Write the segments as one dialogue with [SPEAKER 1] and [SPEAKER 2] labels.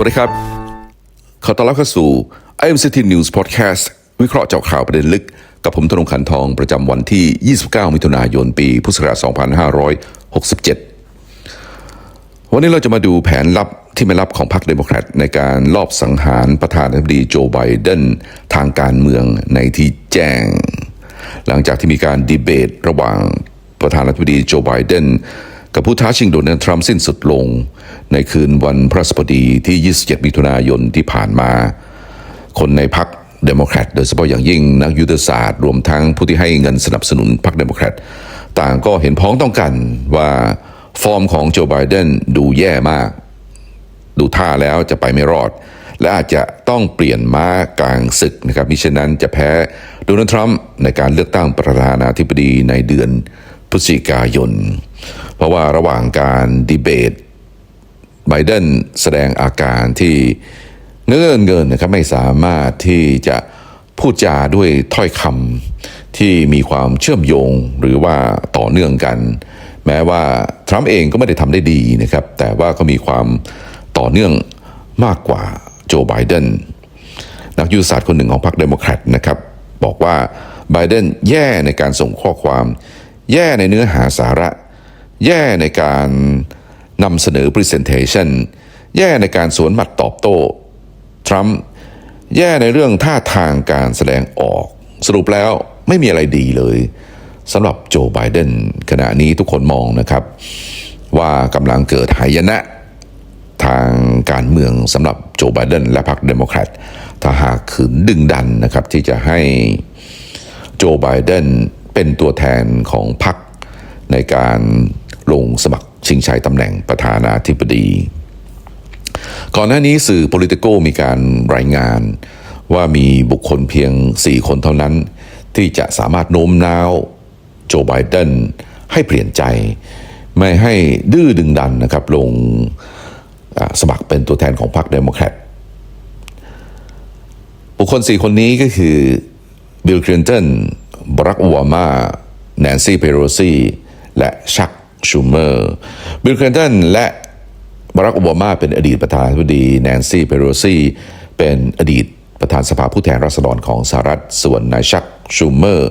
[SPEAKER 1] วัสดีครับ ขอต้อนรับเข้าสู่ IMCT News Podcast วิเคราะห์เจาะข่าวประเด็นลึก กับผมธนงขันทองประจำวันที่ 29 มิถุนายน ปี พุทธศักราช 2567 วันนี้เราจะมาดูแผนลับที่ไม่ลับของพรรคเดโมแครตในการลอบสังหารประธานาธิบดีโจไบเดนทางการเมืองในที่แจ้ง หลังจากที่มีการดีเบตระหว่างประธานาธิบดีโจไบเดนกับผู้ท้าชิงโดนัลด์ทรัมป์สิ้นสุดลง ในคืนวันพฤหัสบดีที่ 27 มิถุนายนที่ผ่านมา คนในพรรคเดโมแครตโดยเฉพาะอย่างยิ่งนักยุทธศาสตร์รวมทั้งผู้ที่ให้เงินสนับสนุนพรรคเดโมแครตต่างก็เห็นพ้องต้องกันว่าฟอร์มของโจไบเดนดูแย่มาก ดูท่าแล้วจะไปไม่รอด และอาจจะต้องเปลี่ยนม้ากลางศึกนะครับมิฉะนั้นจะแพ้โดนัลด์ทรัมป์ในการเลือกตั้งประธานาธิบดีในเดือนพฤศจิกายน เพราะว่าระหว่างการดีเบต ไบเดนแสดงอาการที่เงื่อนเงินนะครับไม่สามารถที่จะพูดจาด้วยถ้อยคำที่มีความเชื่อมโยงหรือว่าต่อเนื่องกัน แม้ว่าทรัมป์เองก็ไม่ได้ทำได้ดีนะครับ แต่ว่าก็มีความต่อเนื่องมากกว่าโจไบเดนนักยุทธศาสตร์คนหนึ่งของพรรคเดโมแครตนะครับ บอกว่าไบเดนแย่ในการส่งข้อความ แย่ในเนื้อหาสาระ แย่ในการ นำเสนอ Presentation แย่ในการสวนหมัดตอบโต้ ทรัมป์แย่ในเรื่องท่าทางการแสดงออก สรุปแล้วไม่มีอะไรดีเลยสำหรับโจไบเดนขณะนี้ทุกคนมองนะครับ ว่ากำลังเกิดหายนะทางการเมืองสำหรับโจไบเดนและพรรคเดโมแครตถ้าหากขืนดึงดันนะครับที่จะให้โจไบเดนเป็นตัวแทนของพรรคในการลงสมัคร ชิงชัยตำแหน่งประธานาธิบดี ก่อนหน้านี้สื่อ Politico มีการรายงานว่ามีบุคคลเพียง 4 คนเท่านั้น ที่จะสามารถโน้มน้าวโจไบเดนให้เปลี่ยนใจ ไม่ให้ดื้อดึงดันนะครับลงสมัครเป็นตัวแทนของพรรคเดโมแครตบุคคลสี่คนนี้ก็คือบิลคลินตันบรักอบามาแนนซี่เพโรซีและชัก ชูเมอร์บิลคลินตันและบารักโอบามาเป็นอดีตประธานาธิบดีแนนซี่เพโรซีเป็นอดีตประธานสภาผู้แทนราษฎรของสหรัฐส่วนนายชักชูเมอร์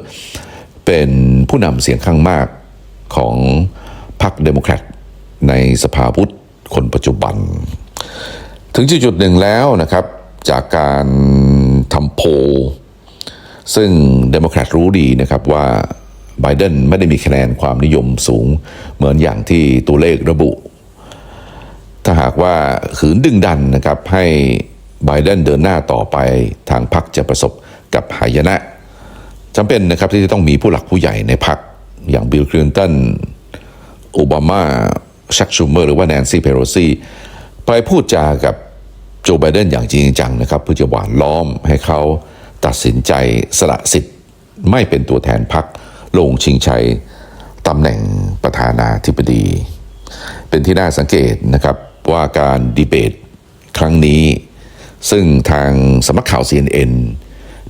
[SPEAKER 1] เป็นผู้นำเสียงข้างมากของพรรคเดโมแครตในสภาพุทธคนปัจจุบัน ถึงจุดหนึ่งแล้วนะครับ จากการทำโพลซึ่งเดโมแครตรู้ดีนะครับว่า ไบเดนไม่ได้มีคะแนนความนิยมสูง เหมือนอย่างที่ตัวเลขระบุ ถ้าหากว่าขืนดึงดันนะครับให้ไบเดนเดินหน้าต่อไปทางพรรคจะประสบกับหายนะจำเป็นนะครับที่จะต้องมีผู้หลักผู้ใหญ่ในพรรคอย่างบิลคลินตันโอบามาชักชูเมอร์หรือว่าแนนซี่เพโรซีไปพูดจากับโจไบเดนอย่างจริงจังนะครับ เพื่อจะหวานล้อมให้เขาตัดสินใจสละสิทธิ์ไม่เป็นตัวแทนพรรค ลงชิงชัยตำแหน่งประธานาธิบดี เป็นที่น่าสังเกตนะครับว่าการดีเบตครั้งนี้ ซึ่งทางสำนักข่าว CNN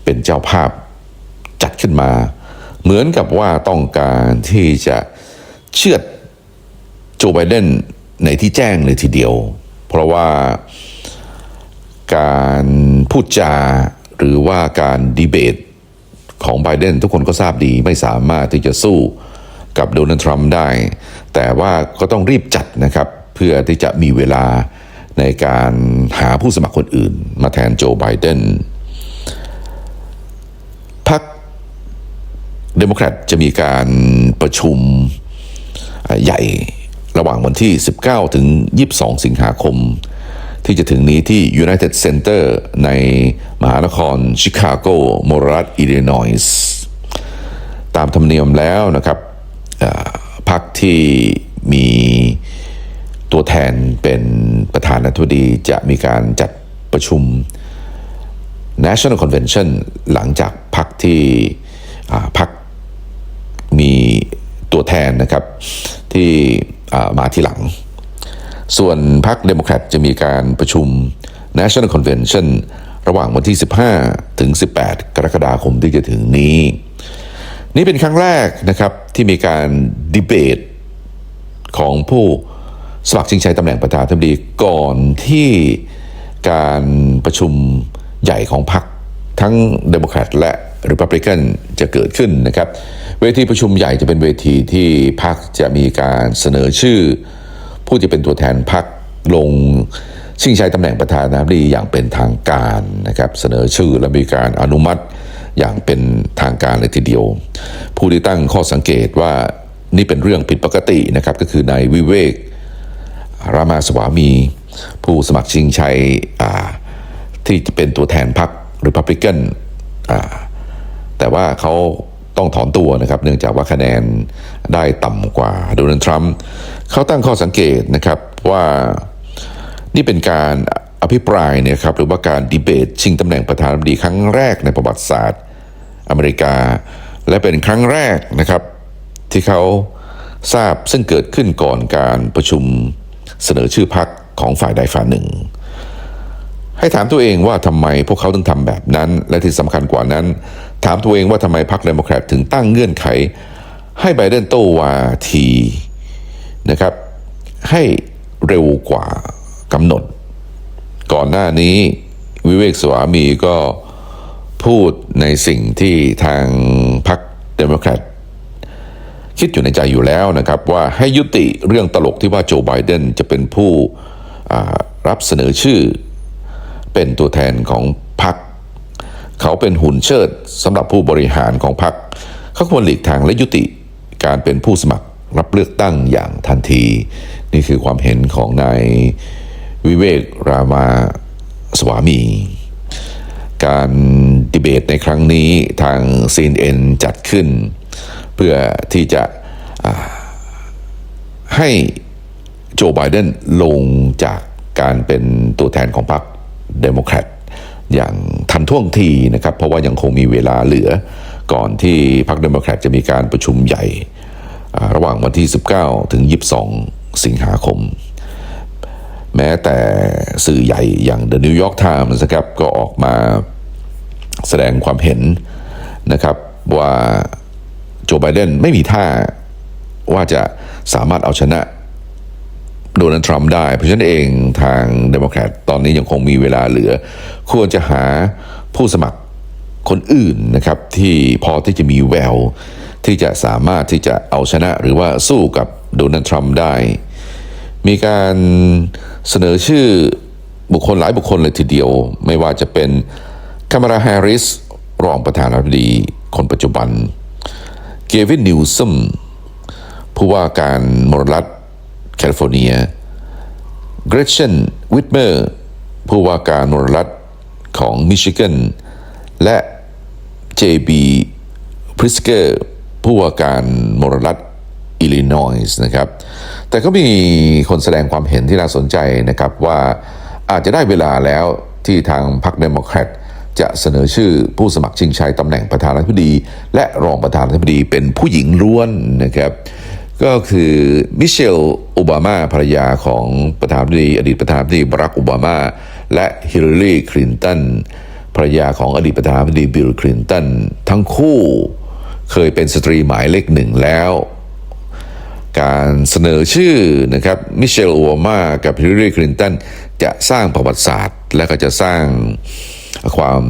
[SPEAKER 1] เป็นเจ้าภาพจัดขึ้นมา เหมือนกับว่าต้องการที่จะเชื่อดโจไบเดนในที่แจ้งเลยทีเดียว เพราะว่าการพูดจาหรือว่าการดีเบต ของไบเดนทุกคนก็ทราบดีไม่สามารถที่จะสู้กับโดนัลด์ทรัมป์ได้ แต่ว่าก็ต้องรีบจัดนะครับ เพื่อที่จะมีเวลาในการหาผู้สมัครคนอื่น มาแทนโจไบเดนพรรคเดโมแครตจะมีการประชุมใหญ่ระหว่างวันที่ 19 ถึง 22 สิงหาคม ที่จะถึงนี้ที่ United Center ในมหานครชิคาโกมรัฐอิลลินอยส์ตามธรรมเนียมแล้วนะครับพรรคที่มีตัวแทนเป็นประธานาธิบดีจะมีการจัดประชุม National Convention หลังจากพรรคที่พรรคมีตัวแทนนะครับที่มาทีหลัง ส่วนพรรคเดโมแครตจะมีการประชุม National Convention ระหว่างวันที่ 15 ถึง 18 กรกฎาคมที่จะถึงนี้ นี่เป็นครั้งแรกนะครับที่มีการดีเบตของผู้สมัครชิงชัยตำแหน่งประธานาธิบดีก่อนที่การประชุมใหญ่ของพรรคทั้งเดโมแครตและหริพับลิกันจะเกิดขึ้นนะครับ เวทีประชุมใหญ่จะเป็นเวทีที่พรรคจะมีการเสนอชื่อ ผู้ที่เป็นตัวแทนพรรคลงชิงชัยตำแหน่งประธานาธิบดีอย่างเป็นทางการนะครับ เสนอชื่อและมีการอนุมัติอย่างเป็นทางการเลยทีเดียว ผู้ที่ตั้งข้อสังเกตว่านี่เป็นเรื่องผิดปกตินะครับ ก็คือนายวิเวกรามาสวามี ผู้สมัครชิงชัยที่จะเป็นตัวแทนพรรคริพับลิกันแต่ว่าเขาต้องถอนตัวนะครับ เนื่องจากว่าคะแนนได้ต่ำกว่าโดนัลด์ทรัมป์ เขาตั้งข้อสังเกตนะครับว่านี่เป็นการอภิปรายเนี่ยครับหรือว่าการดีเบต ชิงตำแหน่งประธานาธิบดีครั้งแรกในประวัติศาสตร์ อเมริกา และเป็นครั้งแรกนะครับ ที่เขาทราบซึ่งเกิดขึ้นก่อนการประชุมเสนอชื่อพรรคของฝ่ายใดฝ่ายหนึ่ง ให้ถามตัวเองว่าทำไมพวกเขาถึงทำแบบนั้น และที่สำคัญกว่านั้น ถามตัวเองว่าทำไมพรรคเดโมแครตถึงตั้งเงื่อนไข ให้ไบเดนโตวาที นะครับ ให้เร็วกว่ากำหนด ก่อนหน้านี้วิเวกสวามีก็พูดในสิ่งที่ทางพรรคเดโมแครตคิดอยู่ในใจอยู่แล้วนะครับ ว่าให้ยุติเรื่องตลกที่ว่าโจไบเดนจะเป็นผู้รับเสนอชื่อ เป็นตัวแทนของพรรคเขาเป็นหุ่นเชิดสำหรับผู้บริหารของพรรคเขาควรหลีกทางและยุติการเป็นผู้สมัคร รับเลือกตั้งอย่างทันที นี่คือความเห็นของนายวิเวกรามาสวามี การดีเบตในครั้งนี้ทาง CNN จัดขึ้น เพื่อที่จะให้โจไบเดนลงจากการเป็นตัวแทนของพรรคเดโมแครตอย่างทันท่วงทีนะครับ เพราะว่ายังคงมีเวลาเหลือก่อนที่พรรคเดโมแครตจะมีการประชุมใหญ่ ระหว่างวันที่ 19 ถึง 22 สิงหาคม แม้แต่สื่อใหญ่อย่าง The New York Times นะครับก็ออกมาแสดงความเห็นนะครับว่าโจไบเดนไม่มีท่าว่าจะสามารถเอาชนะโดนัลด์ทรัมป์ได้ เพราะฉะนั้นเองทางเดโมแครตตอนนี้ยังคงมีเวลาเหลือ ควรจะหาผู้สมัครคนอื่นนะครับที่พอที่จะมีแวว ที่จะสามารถที่จะเอาชนะหรือว่าสู้กับโดนัลด์ทรัมป์ได้ มีการเสนอชื่อบุคคลหลายบุคคลเลยทีเดียว ไม่ว่าจะเป็นคามาราแฮร์ริส รองประธานาธิบดีคนปัจจุบัน เกวินนิวซัมผู้ว่าการมรรัฐแคลิฟอร์เนีย เกรเชนวิทเมอร์ ผู้ว่าการมรรัฐของมิชิแกนและ JB พริสเกอร์ ผู้ว่าการมรรัฐอิลลินอยส์นะครับ แต่ก็มีคนแสดงความเห็นที่น่าสนใจนะครับว่าอาจจะได้เวลาแล้วที่ทางพรรคเดโมแครตจะเสนอชื่อผู้สมัครชิงชัยตำแหน่งประธานาธิบดี และรองประธานาธิบดีเป็นผู้หญิงล้วนนะครับ ก็คือมิเชลโอบามาภรรยาของประธานาธิบดี อดีตประธานาธิบดีบารักโอบามา และฮิลลารีคลินตันภรรยาของอดีตประธานาธิบดีบิลคลินตันทั้งคู่ เคยเป็นสตรีหมายเลขหนึ่งแล้ว การเสนอชื่อนะครับมิเชลโอบามากับฮิลลารีคลินตันจะสร้างประวัติศาสตร์ และก็จะสร้างความ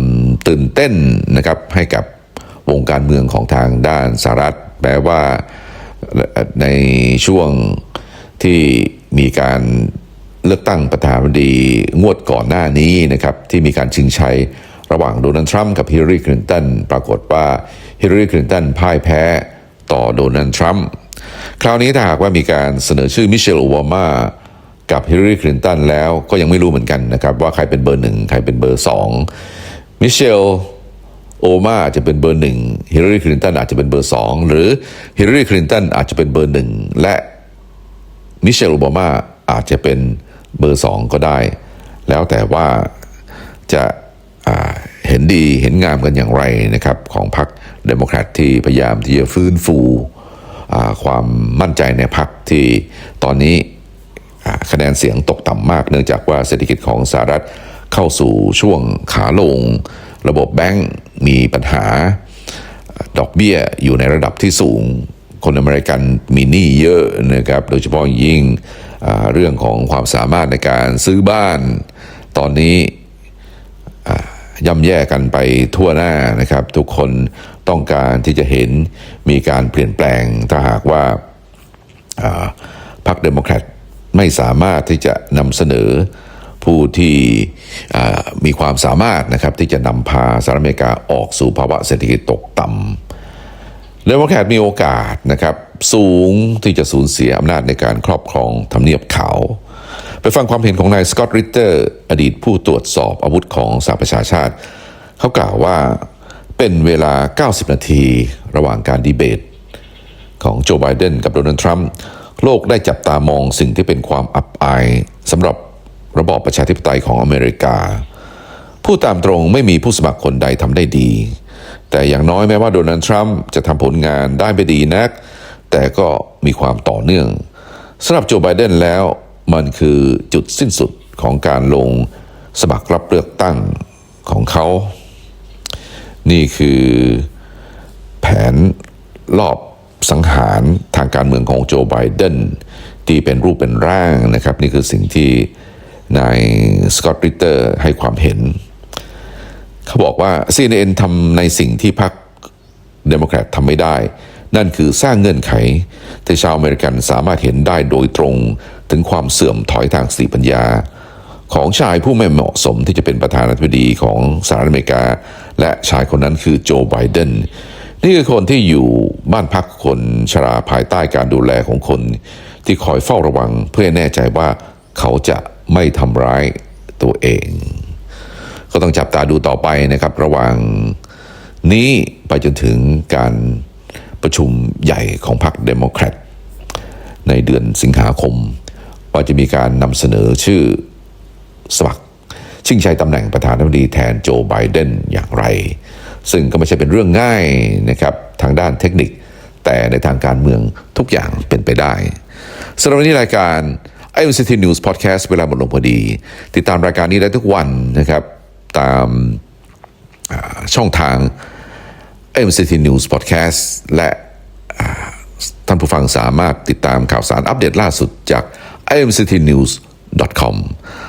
[SPEAKER 1] ตื่นเต้นนะครับให้กับวงการเมืองของทางด้านสหรัฐแม้ว่าในช่วงที่มีการเลือกตั้งประธานาธิบดีงวดก่อนหน้านี้นะครับที่มีการชิงชัยระหว่างโดนัลด์ทรัมป์กับฮิลลารีคลินตันปรากฏว่า ฮิลลารีคลินตันพ่ายแพ้ต่อโดนัลด์ทรัมป์คราวนี้ถ้าหากว่ามีการเสนอชื่อมิเชลโอบามากับฮิลลารีคลินตันแล้วก็ยังไม่รู้เหมือนกันนะครับ ว่าใครเป็นเบอร์หนึ่งใครเป็นเบอร์สองมิเชลโอบามาอาจจะเป็นเบอร์หนึ่งฮิลลารีคลินตันอาจจะเป็นเบอร์สองหรือฮิลลารีคลินตันอาจจะเป็นเบอร์หนึ่งและมิเชลโอบามาอาจจะเป็นเบอร์สองก็ได้ แล้วแต่ว่าจะาเห็นดีเห็นงามกันอย่างไรนะครับของพรรค เดโมแครตที่พยายามที่จะฟื้นฟูความมั่นใจในพรรคที่ตอนนี้คะแนนเสียงตกต่ำมาก เนื่องจากว่าเศรษฐกิจของสหรัฐเข้าสู่ช่วงขาลง ระบบแบงก์มีปัญหา ดอกเบี้ยอยู่ในระดับที่สูง คนอเมริกันมีหนี้เยอะนะครับ โดยเฉพาะยิ่งเรื่องของความสามารถในการซื้อบ้าน ตอนนี้ย่ำแย่กันไปทั่วหน้านะครับ ทุกคน ต้องการที่จะเห็นมีการเปลี่ยนแปลงถ้าหากว่าพรรคเดโมแครตไม่สามารถที่จะนำเสนอผู้ที่มีความสามารถนะครับที่จะนำพาสหรัฐอเมริกาออกสู่ภาวะเศรษฐกิจตกต่ำเดโมแครตมีโอกาสนะครับสูงที่จะสูญเสียอำนาจในการครอบครองทำเนียบขาวไปฟังความเห็นของนายสกอตต์ริตเตอร์ อดีตผู้ตรวจสอบอาวุธของสหประชาชาติ เขากล่าวว่า เป็นเวลา 90 นาทีระหว่างการดีเบต ของโจไบเดนกับโดนัลด์ทรัมป์โลกได้จับตามองสิ่งที่เป็นความอับอายสำหรับระบอบประชาธิปไตยของอเมริกา ผู้ตามตรงไม่มีผู้สมัครคนใดทำได้ดี แต่อย่างน้อยแม้ว่าโดนัลด์ทรัมป์จะทำผลงานได้ไม่ดีนัก แต่ก็มีความต่อเนื่องสำหรับโจไบเดนแล้วมันคือจุดสิ้นสุดของการลงสมัครรับเลือกตั้งของเขา นี่คือแผนรอบสังหารทางการเมืองของโจไบเดนที่เป็นรูปเป็นร่างนะครับ นี่คือสิ่งที่นายสกอตต์ริตเตอร์ให้ความเห็น เขาบอกว่า CNN ทำในสิ่งที่พรรคเดโมแครตทำไม่ได้ นั่นคือสร้างเงื่อนไขที่ชาวอเมริกันสามารถเห็นได้โดยตรงถึงความเสื่อมถอยทางสติปัญญา ของชายผู้ไม่เหมาะสมที่จะเป็นประธานาธิบดีของสหรัฐอเมริกา และชายคนนั้นคือโจไบเดนนี่คือคนที่อยู่บ้านพักคนชราภายใต้การดูแลของคน ที่คอยเฝ้าระวังเพื่อแน่ใจว่าเขาจะไม่ทำร้ายตัวเอง ก็ต้องจับตาดูต่อไปนะครับ ระหว่างนี้ไปจนถึงการประชุมใหญ่ของพรรคเดโมแครตในเดือนสิงหาคม ว่าจะมีการนำเสนอชื่อ สมัคร ชิงชัยตำแหน่งประธานาธิบดีแทนโจไบเดนอย่างไร ซึ่งก็ไม่ใช่เป็นเรื่องง่ายนะครับทางด้านเทคนิค แต่ในทางการเมืองทุกอย่างเป็นไปได้สำหรับวันนี้รายการ i อ c t News Podcast เวลาหมดลงพอดี ติดตามรายการนี้ได้ทุกวันนะครับ ตามช่องทาง MCT News Podcast และท่านผู้ฟังสามารถติดตามข่าวสารอัปเดตล่าสุดจาก imctnews.com